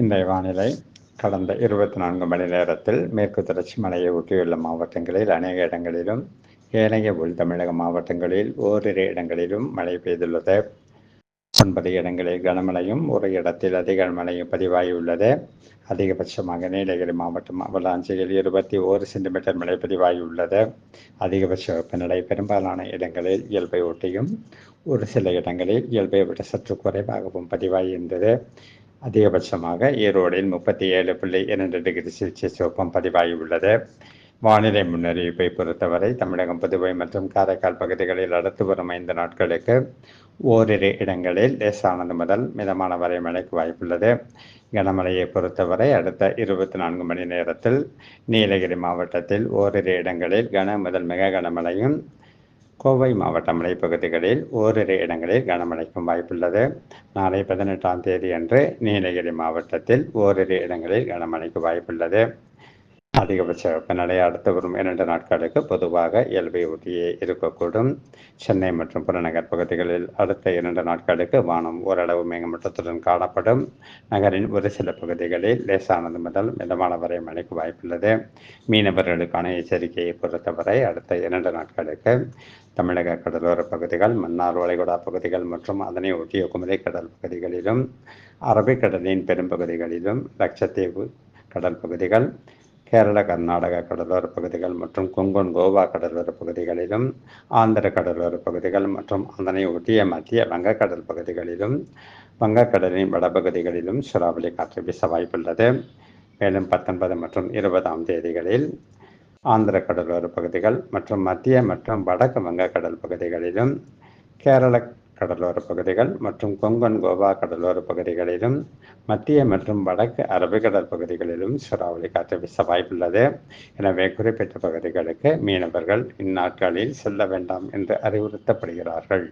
இன்றைய வானிலை கடந்த இருபத்தி நான்கு மணி நேரத்தில் மேற்கு தொடர்ச்சி மலையை ஒட்டியுள்ள மாவட்டங்களில் அநேக இடங்களிலும் ஏனைய உள் தமிழக மாவட்டங்களில் ஓரிரு இடங்களிலும் மழை பெய்துள்ளது. ஒன்பது இடங்களில் கனமழையும் ஒரு இடத்தில் அதிக மழையும் பதிவாகியுள்ளது. அதிகபட்சமாக நீலகிரி மாவட்டம் அவலாஞ்சியில் இருபத்தி ஓரு சென்டிமீட்டர் மழை பதிவாகியுள்ளது. அதிகபட்ச வெப்பநிலை பெரும்பாலான இடங்களில் இயல்பை ஒட்டியும் ஒரு சில இடங்களில் இயல்பை விட சற்று குறைவாகவும் பதிவாகியிருந்தது. அதிகபட்சமாக ஈரோடில் முப்பத்தி ஏழு புள்ளி இரண்டு டிகிரி செல்சியஸ் வெப்பம் பதிவாகியுள்ளது வானிலை முன்னறிவிப்பை பொறுத்தவரை தமிழகம் புதுவை மற்றும் காரைக்கால் பகுதிகளில் அடுத்து வரும் ஐந்து நாட்களுக்கு ஓரிரு இடங்களில் லேசானது முதல் மிதமான வரை மழைக்கு வாய்ப்புள்ளது. கனமழையை பொறுத்தவரை அடுத்த இருபத்தி நான்கு மணி நேரத்தில் நீலகிரி மாவட்டத்தில் ஓரிரு இடங்களில் கன முதல் மிக கனமழையும் கோவை மாவட்ட மலைப்பகுதிகளில் ஓரிரு இடங்களில் கனமழைக்கும் வாய்ப்புள்ளது. நாளை பதினெட்டாம் தேதி அன்று நீலகிரி மாவட்டத்தில் ஓரிரு இடங்களில் கனமழைக்கு வாய்ப்புள்ளது. அதிகபட்ச வெப்பநிலை அடுத்து வரும் இரண்டு நாட்களுக்கு பொதுவாக இயல்பை ஒட்டியே இருக்கக்கூடும். சென்னை மற்றும் புறநகர் பகுதிகளில் அடுத்த இரண்டு நாட்களுக்கு வானம் ஓரளவு மேகமூட்டத்துடன் காணப்படும். நகரின் ஒரு சில பகுதிகளில் லேசானது முதல் மிதமான வரை மழைக்கு வாய்ப்புள்ளது. மீனவர்களுக்கான எச்சரிக்கையை பொறுத்தவரை அடுத்த இரண்டு நாட்களுக்கு தமிழக கடலோர பகுதிகள் மன்னார் வளைகுடா பகுதிகள் மற்றும் அதனை ஒட்டிய குமரி கடல் பகுதிகளிலும் அரபிக்கடலின் பெரும்பகுதிகளிலும் லட்சத்தீவு கடல் பகுதிகள் கேரள கர்நாடக கடலோர பகுதிகள் மற்றும் கொங்கன் கோவா கடலோர பகுதிகளிலும் ஆந்திர கடலோர பகுதிகள் மற்றும் அதனை ஒட்டிய மத்திய வங்கக்கடல் பகுதிகளிலும் வங்கக்கடலின் வடபகுதிகளிலும் சூறாவளி காற்று வீச வாய்ப்புள்ளது. மேலும் பத்தொன்பது மற்றும் இருபதாம் தேதிகளில் ஆந்திர கடலோர பகுதிகள் மற்றும் மத்திய மற்றும் வடக்கு வங்கக்கடல் பகுதிகளிலும் கேரள கடலோர பகுதிகள் மற்றும் கொங்கன் கோவா கடலோர பகுதிகளிலும் மத்திய மற்றும் வடக்கு அரபிக்கடல் பகுதிகளிலும் சூறாவளி காற்று வீச வாய்ப்புள்ளது. எனவே குறிப்பிட்ட பகுதிகளுக்கு மீனவர்கள் இந்நாட்களில் செல்ல வேண்டாம் என்று அறிவுறுத்தப்படுகிறார்கள்.